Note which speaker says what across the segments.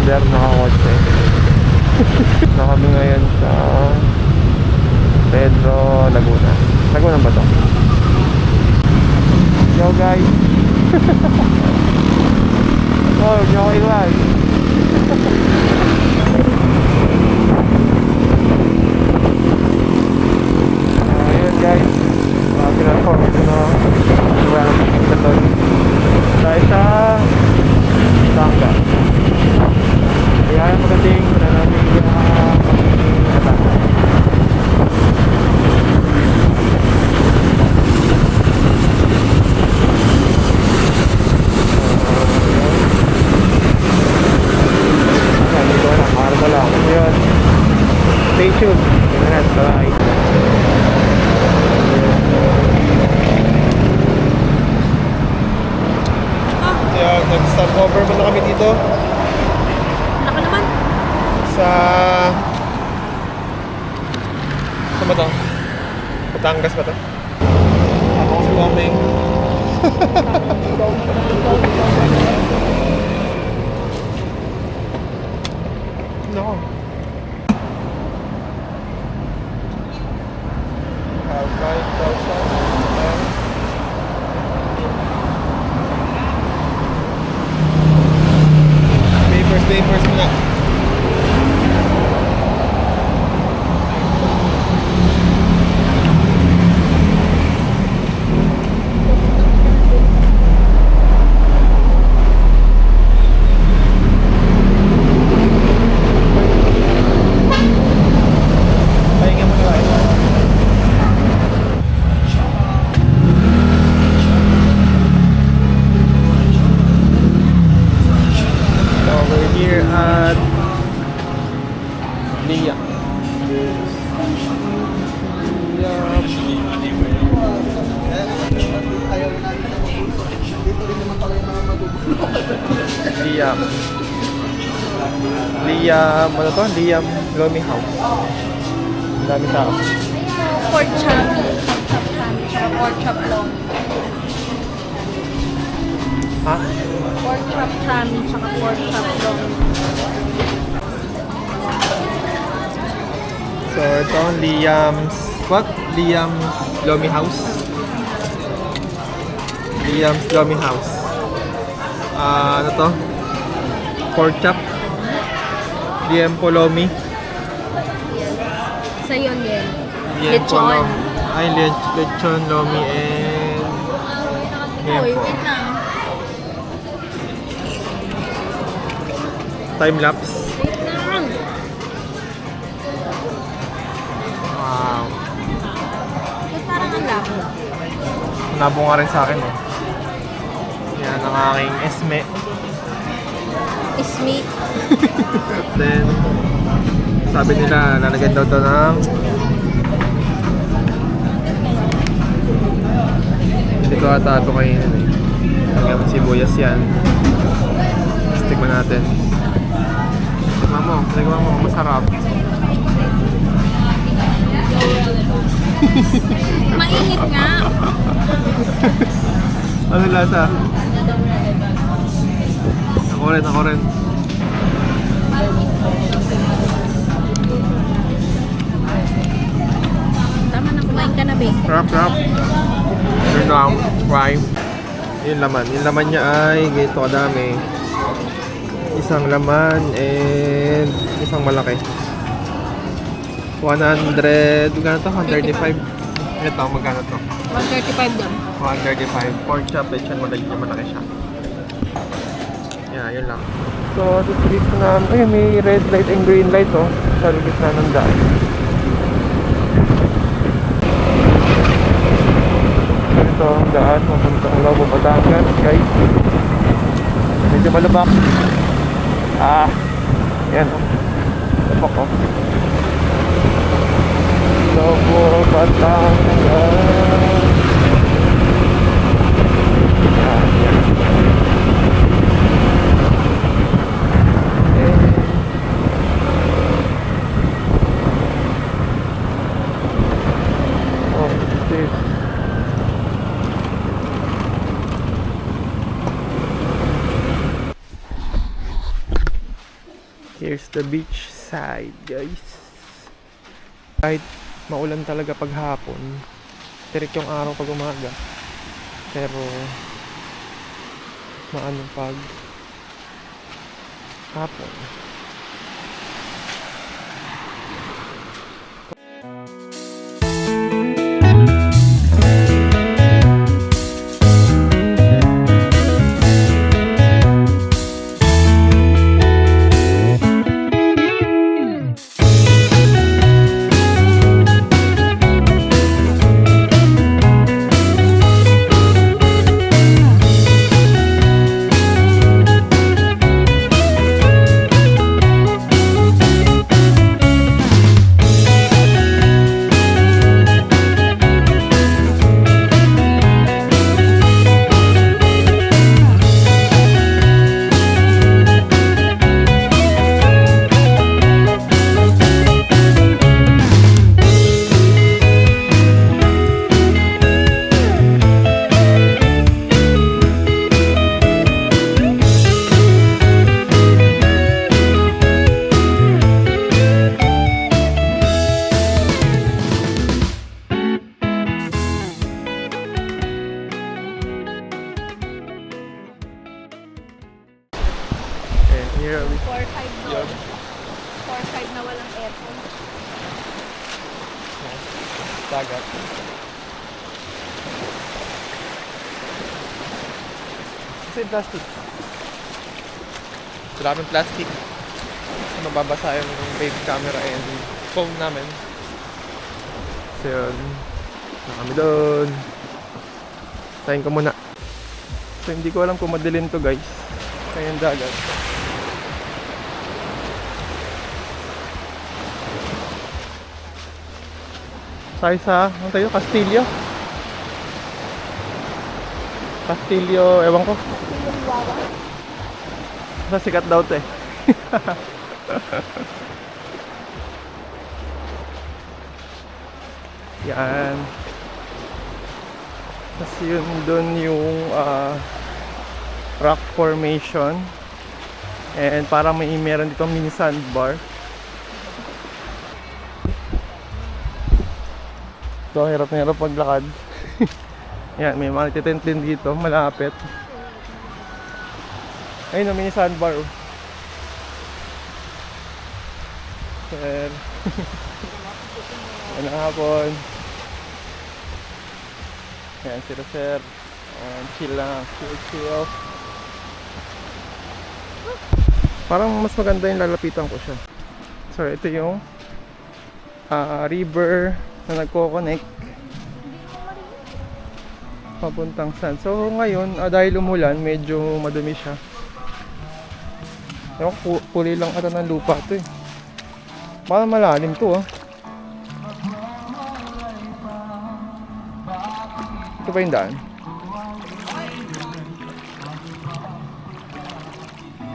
Speaker 1: aming founder na kami ngayon sa Pedro Laguna. Laguna ba to? Yo guys! oh, huwag niyo ako iwan. Ayun guys, uh, pinarform ito na lugar sa to. Tayo sa Sangga. Kaya magaling Go, go, go. Liam Lomi House. Ang dami tao.
Speaker 2: Pork chop. Pork chop long.
Speaker 1: Ha?
Speaker 2: Pork chop tummy. Tsaka pork chop long.
Speaker 1: So ito Liam's, what? Liam's Lomi House. Liam's Lomi House. Ah, ano to? Pork chop. Liam Lomi.
Speaker 2: Sa yun din.
Speaker 1: Liempo
Speaker 2: Lechon.
Speaker 1: Lomi. Ay, lech- lechon, lomi, and
Speaker 2: wait lang.
Speaker 1: Time lapse.
Speaker 2: Wait lang.
Speaker 1: Wow.
Speaker 2: Ba't parang ang labo?
Speaker 1: Nabunga rin sa akin eh. Yan ang aking esme.
Speaker 2: Is meat.
Speaker 1: Then, sabi nila, lalagyan daw to ng hindi ko ata ito kainin eh. Mo sibuyas yan. Tapos natin. Tignan mo, tignan mo, masarap.
Speaker 2: Mainit nga.
Speaker 1: Ano lasa? Rin, ako rin.
Speaker 2: Tama na kumain ka na, be.
Speaker 1: Sarap, sarap. Yun lang, fry. Yung laman. Yung laman niya ay ganito kadami. Isang laman and isang malaki. 100, magkano to? 135. Ito, magkano to?
Speaker 2: 135 lang.
Speaker 1: 135. Pork chop, lechon, malaki, malaki siya. Yeah, yun lang. So, sa gitna, ayun, may red light and green light, oh. Sa gitna ng daan. Ito ang daan, papuntang Lobo, Batangas, guys. Medyo malabak. Ah, yan, oh. Labak, oh. Lobo, Batangas. Ah, yan. Eh, Here's the beach side, guys. Kahit maulan talaga pag hapon, tirik yung araw pag umaga. Pero, maano pag hapon. We
Speaker 2: 4-5
Speaker 1: Yun.
Speaker 2: doon. 4-5 na walang aircon.
Speaker 1: dagat. Kasi plastic. Maraming plastic. Mababasa yung baby camera and phone namin. So yun. Na kami doon. Tayin ko muna. So hindi ko alam kung madilim to guys. Kaya yung dagat. Tayo sa, ano tayo? Castillo? Castillo, ewan ko. Sa sikat daw to eh. Yan. Tapos yun doon yung ah, rock formation. And parang may meron dito mini sandbar. So, hirap na hirap paglakad. Yan, may mga titent din dito, malapit. Ayun, oh, mini sandbar. oh. Sir. Ano hapon? Yan, sila sir. And chill lang. Chill, chill. Parang mas maganda yung lalapitan ko siya. So, ito yung ah, river na nagko-connect papuntang sand. So, ngayon, ah, dahil umulan, medyo madumi siya. Ewan ko, pu- puli lang ata ng lupa to eh. Parang malalim to ah. Ito pa yung daan.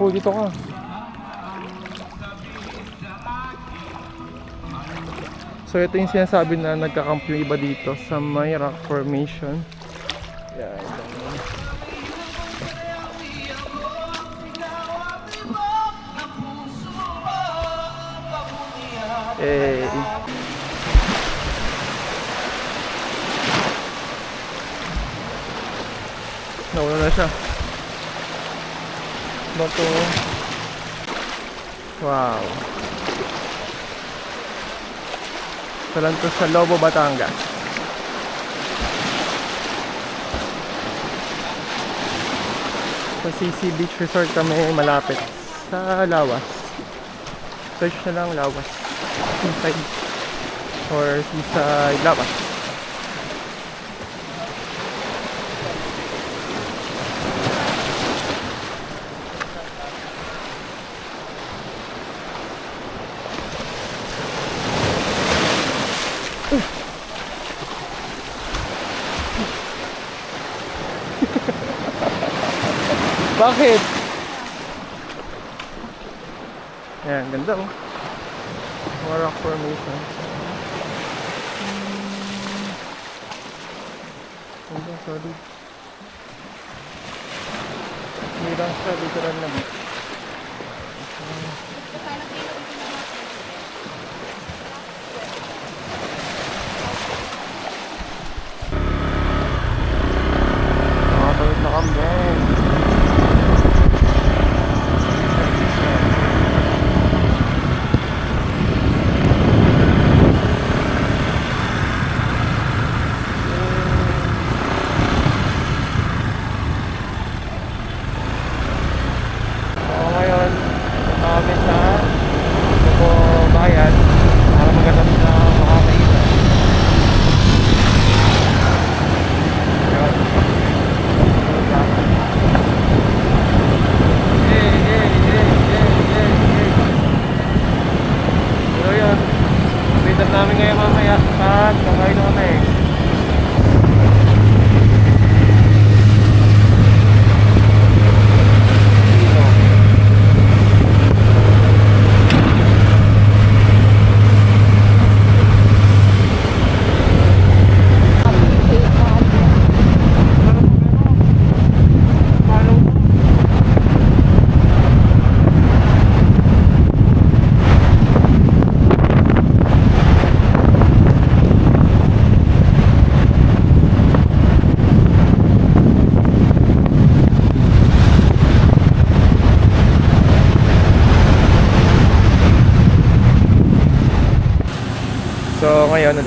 Speaker 1: Oh, dito ka. So ito yung sinasabi na nagkakamp yung iba dito sa may rock formation. Ganun. Eh. Nawala na siya. Bato. Wow. Talan to sa Lobo, Batangas. Sa CC Beach Resort kami malapit sa Lawas. Search na lang Lawas. Seaside or Seaside Lawas. Bakit?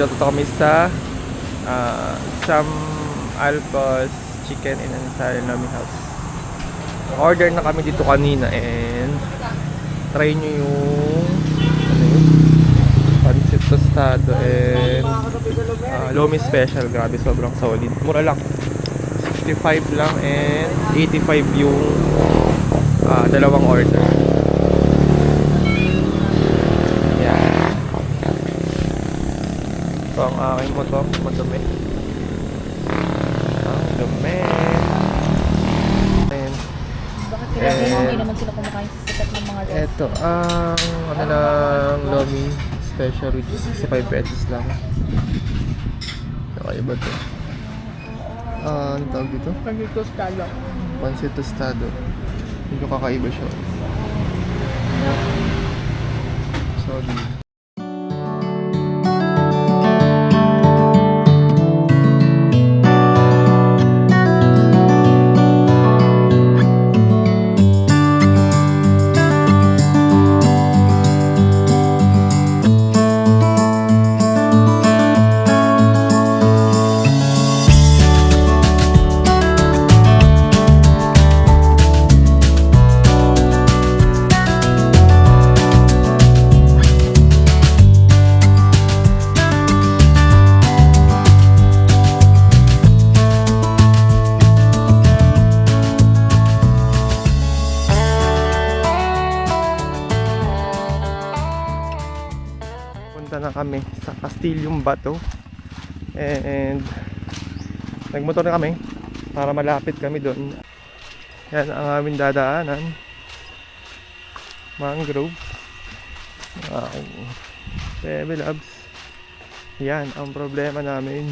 Speaker 1: Nandito kami sa ah, Sam Alcos Chicken in Ansari Nami House. Order na kami dito kanina and try nyo yung ano? Pancit tostado and ah, Lomi Special. Grabe, sobrang solid. Mura lang. 65 lang and 85 yung ah, dalawang order. Yan. Ito ang aking motor, madumi. Ang dumi. And
Speaker 2: Bakit
Speaker 1: sila- hindi
Speaker 2: naman sila kumakain sa sikat ng mga
Speaker 1: ito ang ano lang, Lomi special which is 65 pesos lang. Kakaiba to. Ah, ano tawag dito?
Speaker 2: Pagkiko stalo.
Speaker 1: Pancit tostado. Medyo kakaiba siya. Sorry. Kami sa Castillum Bato. And nagmotor na kami para malapit kami doon. Yan ang aming dadaanan. Mangrove. Aking Bebe Labs. Yan ang problema namin.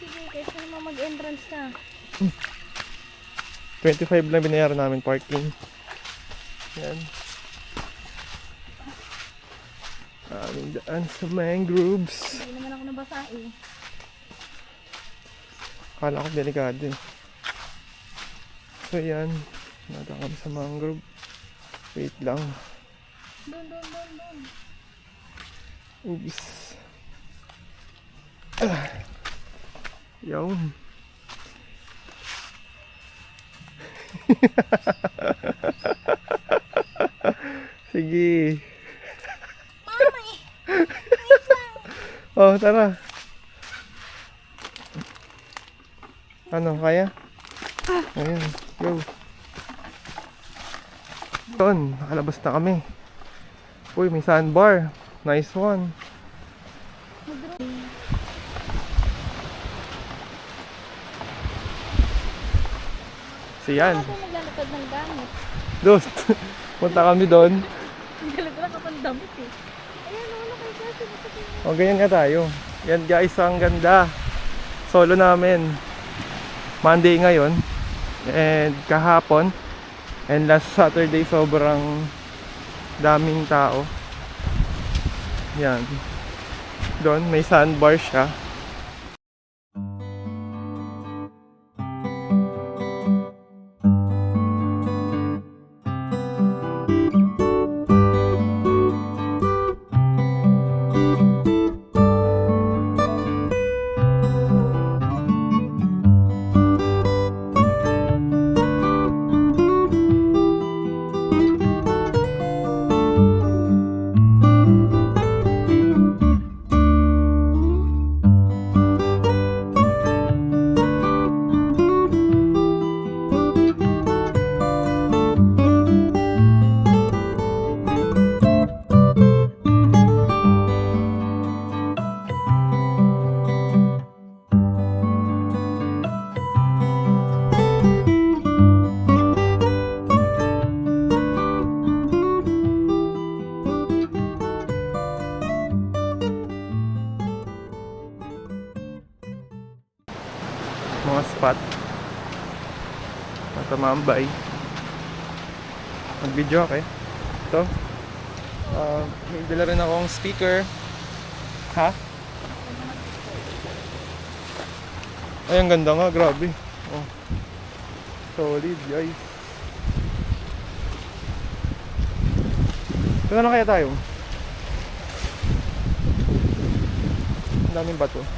Speaker 2: Sige, kaysa naman mag-entrance na.
Speaker 1: 25 lang binayaran namin parking. Yan. Aming daan sa mangroves.
Speaker 2: Hindi naman ako nabasa eh.
Speaker 1: Kala ko delikado eh. So yan. Nata kami sa mangrove. Wait lang.
Speaker 2: Doon, doon, doon, doon.
Speaker 1: Oops. Ah. Yun. Sige. oh, tara. Ano, kaya? Ayan, go. Doon, nakalabas na kami. Uy, may sandbar. Nice one. So yan.
Speaker 2: Ako naglalakad ng gamit.
Speaker 1: Doon. Punta kami doon.
Speaker 2: Naglalakad ako ng damit eh. Ayan, wala kayo kasi.
Speaker 1: O ganyan nga tayo. Yan guys, ang ganda. Solo namin. Monday ngayon. And kahapon. And last Saturday sobrang daming tao. Yan. Doon may sandbar siya. Tumambay. Mag-video ako eh. Ito. Uh, may dala rin akong speaker. Ha? Ay, ang ganda nga. Grabe. Oh. Solid, guys. Saan na kaya tayo? Ang daming bato.